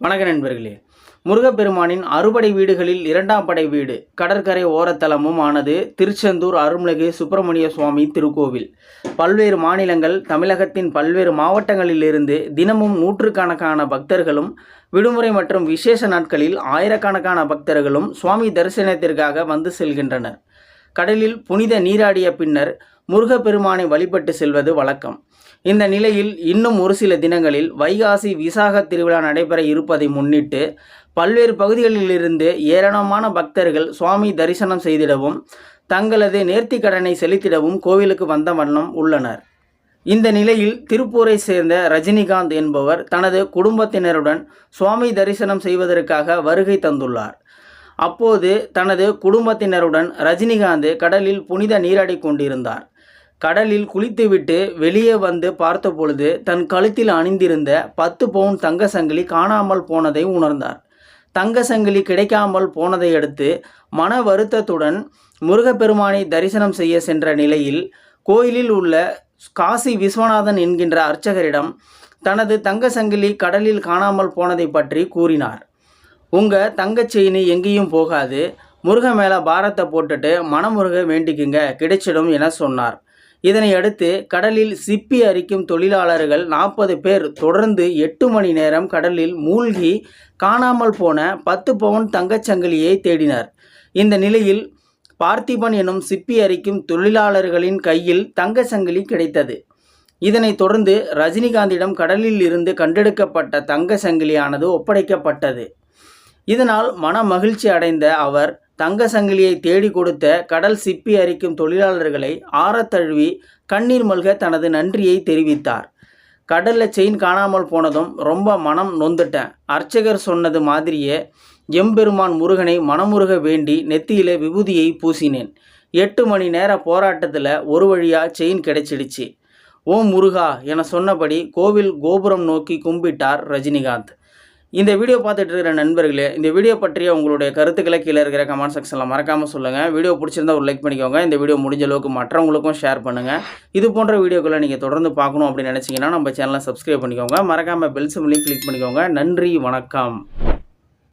வணக்க நண்பர்களே. முருகப்பெருமானின் அறுபடை வீடுகளில் இரண்டாம் படை வீடு கடற்கரை ஓரத்தலமும் ஆனது திருச்செந்தூர் அருள்மிகு சுப்பிரமணிய சுவாமி திருக்கோவில். பல்வேறு மாநிலங்கள் தமிழகத்தின் பல்வேறு மாவட்டங்களிலிருந்து தினமும் நூற்றுக்கணக்கான பக்தர்களும் விடுமுறை மற்றும் விசேஷ நாட்களில் ஆயிரக்கணக்கான பக்தர்களும் சுவாமி தரிசனத்திற்காக வந்து செல்கின்றனர். கடலில் புனித நீராடிய பின்னர் முருகப்பெருமானை வழிபட்டு செல்வது வழக்கம். இந்த நிலையில் இன்னும் ஒரு சில தினங்களில் வைகாசி விசாக திருவிழா நடைபெற இருப்பதை முன்னிட்டு பல்வேறு பகுதிகளிலிருந்து ஏராளமான பக்தர்கள் சுவாமி தரிசனம் செய்திடவும் தங்களது நேர்த்தி கடனை செலுத்திடவும் கோவிலுக்கு வந்த வண்ணம் உள்ளனர். இந்த நிலையில் திருப்பூரை சேர்ந்த ரஜினிகாந்த் என்பவர் தனது குடும்பத்தினருடன் சுவாமி தரிசனம் செய்வதற்காக வருகை தந்துள்ளார். அப்போது தனது குடும்பத்தினருடன் ரஜினிகாந்த் கடலில் புனித நீராடி கொண்டிருந்தார். கடலில் குளித்துவிட்டு வெளியே வந்து பார்த்தபொழுது தன் கழுத்தில் அணிந்திருந்த பத்து பவுன் தங்க சங்கிலி காணாமல் போனதை உணர்ந்தார். தங்க சங்கிலி கிடைக்காமல் போனதை அடுத்து மன வருத்தத்துடன் முருகப்பெருமானை தரிசனம் செய்ய சென்ற நிலையில் கோயிலில் உள்ள காசி விஸ்வநாதன் என்கின்ற அர்ச்சகரிடம் தனது தங்க சங்கிலி கடலில் காணாமல் போனதை பற்றி கூறினார். உங்கள் தங்கச்செயினி எங்கேயும் போகாது. முருக மேலே பாரத்தை போட்டுட்டு மனமுருக வேண்டிக்குங்க கிடைச்சிடும் என சொன்னார். இதனை அடுத்து கடலில் சிப்பி அரிக்கும் தொழிலாளர்கள் நாற்பது பேர் தொடர்ந்து எட்டு மணி நேரம் கடலில் மூழ்கி காணாமல் போன பத்து பவுன் தங்கச்சங்கிலியை தேடினர். இந்த நிலையில் பார்த்திபன் எனும் சிப்பி அரிக்கும் தொழிலாளர்களின் கையில் தங்க சங்கிலி கிடைத்தது. இதனைத் தொடர்ந்து ரஜினிகாந்திடம் கடலில் இருந்து கண்டெடுக்கப்பட்ட தங்க சங்கிலியானது ஒப்படைக்கப்பட்டது. இதனால் மன மகிழ்ச்சி அடைந்த அவர் தங்க சங்கிலியை தேடி கொடுத்த கடல் சிப்பி அரிக்கும் தொழிலாளர்களை ஆறத்தழுவி கண்ணீர் மல்க தனது நன்றியை தெரிவித்தார். கடலில் செயின் காணாமல் போனதும் ரொம்ப மனம் நொந்துட்டேன். அர்ச்சகர் சொன்னது மாதிரியே எம்பெருமான் முருகனை மனமுருக வேண்டி நெத்தியில விபூதியை பூசினேன். எட்டு மணி நேர போராட்டத்தில் ஒரு வழியாக செயின் கிடைச்சிடுச்சு. ஓம் முருகா என சொன்னபடி கோவில் கோபுரம் நோக்கி கும்பிட்டார் ரஜினிகாந்த். இந்த வீடியோ பார்த்துட்டு இருக்கிற நண்பர்களே இந்த வீடியோ பற்றிய உங்களுடைய கருத்துக்களை கீழே இருக்கிற கமெண்ட் செக்ஷனில் மறக்காமல் சொல்லுங்கள் வீடியோ பிடிச்சிருந்தா ஒரு லைக் பண்ணிக்கோங்க. இந்த வீடியோ முடிஞ்ச அளவுக்கு மற்றவங்களுக்கும் ஷேர் பண்ணுங்கள் இது போன்ற வீடியோக்களை நீங்கள் தொடர்ந்து பார்க்கணும் அப்படின்னு நினச்சிங்கன்னா நம்ம சேனலை சப்ஸ்கிரைப் பண்ணிக்கோங்க. மறக்காமல் பெல் சிம்லையும் கிளிக் பண்ணிக்கோங்க. நன்றி வணக்கம்.